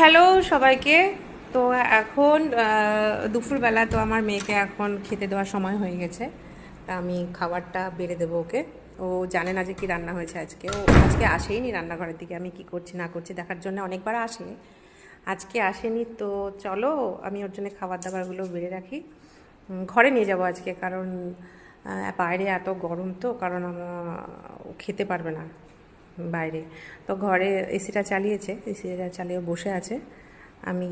Hello সবাইকে। তো এখন দুপুরবেলা তো আমার মেয়েকে এখন খেতে দেওয়ার সময় হয়ে গেছে। তা আমি খাবারটা বেড়ে দেবো ওকে। ও জানে না যে কি রান্না হয়েছে আজকে। ও আজকে আসেইনি রান্নাঘরের দিকে। আমি কি করছি, না করছি দেখার জন্য অনেকবার আসে। আজকে আসেনি, তো চলো, আমি ওর জন্য খাবার দাবারগুলো বেড়ে রাখি। ঘরে নিয়ে যাব আজকে, কারণ বাইরে এত গরম তো, কারণ আমার খেতে পারবে না। বাইরে। তো ঘরে এসিটা চালিয়েছে, এসিটা চালিয়ে বসে আছে। আমি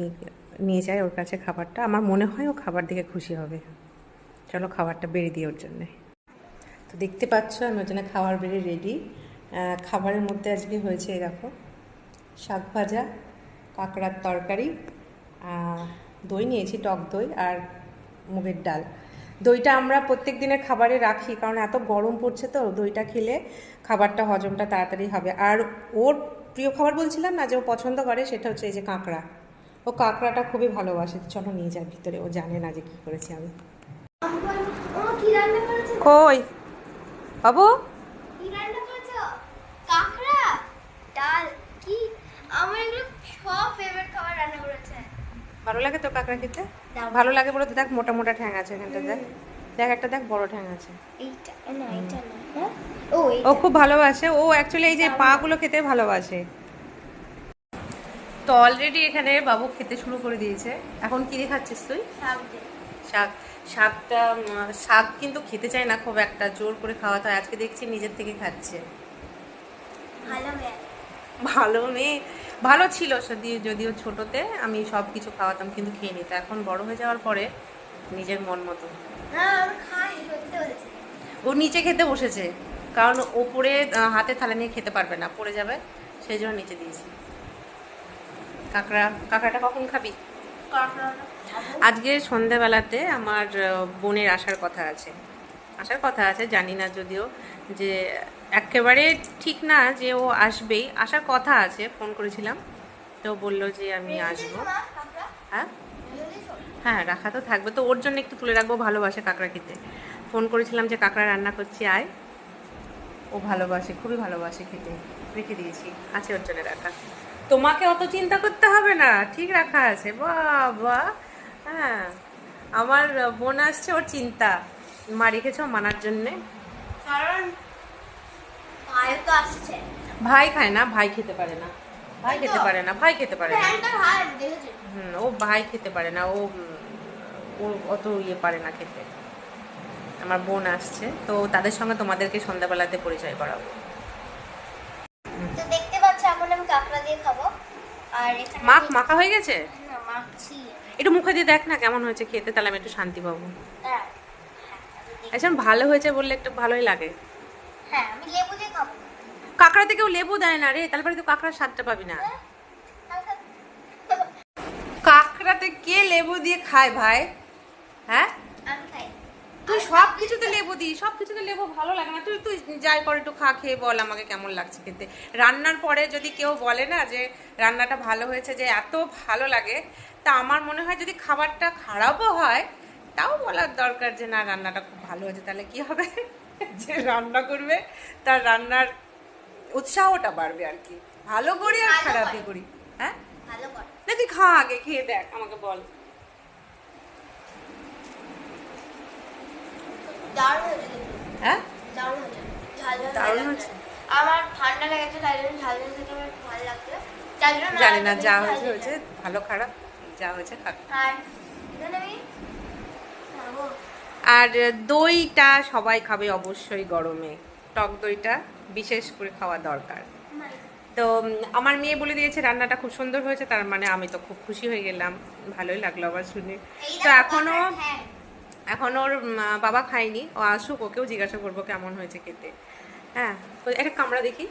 নিয়ে যাই ওর কাছে খাবারটা। আমার মনে হয় ও খাবার দিকে খুশি হবে। চলো খাবারটা বেড়ে দিই ওর জন্যে। তো দেখতে পাচ্ছ, আমি ওর জন্য খাবার বেড়ে রেডি খাবারের মধ্যে আজকে হয়েছে দেখো, শাক ভাজা, কাঁকড়ার তরকারি দই নিয়েছি, টক দই আর মুগের ডাল। দইটা আমরা প্রত্যেক দিনের খাবারে রাখি কারণ এত গরম পড়ছে তো দইটা খেলে খাবারটা হজমটা তাড়াতাড়ি হবে। আর ওর প্রিয় খাবার বলছিলাম না যে ও পছন্দ করে সেটা হচ্ছে এই যে কাঁকড়া। ও কাঁকড়াটা খুবই ভালোবাসে। চলো নিয়ে যার ভিতরে ও জানে না যে কী করেছি আমি। কই? বাবু কি রান্না করেছ কাঁকড়া ডাল কি আমার এগুলো সব ফেভারিট খাবার রান্না করেছে ভালো লাগে তো কাঁকড়া খেতে? ভালো লাগে বলে তো দেখ মোটা মোটা ঠ্যাং আছে এখানটা দেখ। দেখ একটা দেখ বড় ঠ্যাং আছে। এইটা না এইটা না ও ও খুব ভালোবাসে। ও অ্যাকচুয়ালি এই যে পাগুলো খেতে ভালোবাসে। তো অলরেডি এখানে বাবু খেতে শুরু করে দিয়েছে। এখন কি খাচ্ছিস তুই? শাক শাক। শাকটা শাক কিন্তু খেতে চায় না খুব একটা। জোর করে খাওয়াতে হয় আজকে দেখছি নিজের থেকে খাচ্ছে। ভালো ভালো মেয়ে ভালো ছিল সত্যি যদিও ছোটতে আমি সব কিছু খাওয়াতাম কিন্তু খেয়ে নিত। এখন বড় হয়ে যাওয়ার পরে নিজের মন মতো। খাই ও নিচে খেতে বসেছে কারণ ওপরে হাতে থালা নিয়ে খেতে পারবে না পড়ে যাবে সেই জন্য নিচে দিয়েছি। কাঁকড়া কাঁকড়াটা কখন খাবি? আজকে সন্ধ্যাবেলাতে আমার বোনের আসার কথা আছে। আসার কথা আছে জানি না যদিও যে একেবারে ঠিক না যে ও আসবেই। আসার কথা আছে, ফোন করেছিলাম। তো বলল যে আমি আসব। হ্যাঁ? হ্যাঁ রাখা তো থাকবে। তো ওর জন্য একটু তুলে রাখব ভালোবাসে কাঁকড়া খেতে ফোন করেছিলাম যে, কাঁকড়া রান্না করছি, আয়। ও ভালোবাসে, খুবই ভালোবাসে খেতে। রেখে দিয়েছি। আছে ওর জন্য রাখা। তোমাকে অত চিন্তা করতে হবে না। ঠিক রাখা আছে। বাবা হ্যাঁ। আমার বোন আসছে, ওর চিন্তা। মা রেখেছ মানার জন্যে কারণ ভাইও তো আসছে ভাই খায় না ভাই খেতে পারে না। ভাই খেতে পারে না ভাই খেতে পারে না। হুম, ও ভাই খেতে পারে না ও অত ইয়ে পারে না খেতে। আমার বোন আসছে তো তাদের সঙ্গে তোমাদেরকে সন্ধ্যাবেলাতে পরিচয় করাবো। তো দেখতে পাচ্ছ এখন আমি কাঁকড়া দিয়ে খাব। আর এখানে মাখ মাখা হয়ে গেছে? না মাখছি। একটু মুখে দিয়ে দেখ না কেমন হয়েছে খেতে তাহলে আমি একটু শান্তি পাবো। হ্যাঁ হ্যাঁ। আচ্ছা ভালো হয়েছে বললে একটু ভালোই লাগে। হ্যাঁ আমি লেবু দিয়ে খাব। কাঁকড়াতে কেউ লেবু দেয় না রে, তাহলে পরে তুই কাঁকড়ার স্বাদটা পাবি না। কাঁকড়াতে কে লেবু দিয়ে খায় ভাই? হ্যাঁ? তুই সব কিছুতে লেবু দিই সব কিছুতে লেবু ভালো লাগে না। তুই তুই যাই করে, একটু খা, খেয়ে বল আমাকে কেমন লাগছে খেতে। রান্নার পরে যদি কেউ বলে না যে রান্নাটা ভালো হয়েছে, যে এত ভালো লাগে, তা আমার মনে হয় যদি খাবারটা খারাপও হয়, তাও বলার দরকার যে না, রান্নাটা খুব ভালো হয়েছে, তাহলে কি হবে? যে রান্না করবে, তার রান্নার উৎসাহটা বাড়বে আর কি। ভালো করি আর খারাপই করি। হ্যাঁ? ভালো কর। না তুই খা আগে খেয়ে দেখ আমাকে বল। হ্যাঁ? দারুণ। লাগছে। আমার ঠান্ডা লেগেছে তাই জন্য ঝাল ঝাল খেতে ভালো লাগছে। জানি না যা হয়েছে হয়েছে। ভালো খারাপ যা হয়েছে খারাপ। আর দইটা সবাই খাবে অবশ্যই গরমে। টক দইটা বিশেষ করে খাওয়া দরকার। তো আমার মেয়ে বলে দিয়েছে, রান্নাটা খুব সুন্দর হয়েছে। তার মানে আমি তো খুব খুশি হয়ে গেলাম। ভালোই লাগল আবার শুনে। তো এখনও এখনও এখন ওর বাবা খায়নি। ও আসুক, ওকেও জিজ্ঞাসা করব কেমন হয়েছে খেতে। হ্যাঁ তো একটা কামড়া দেখি।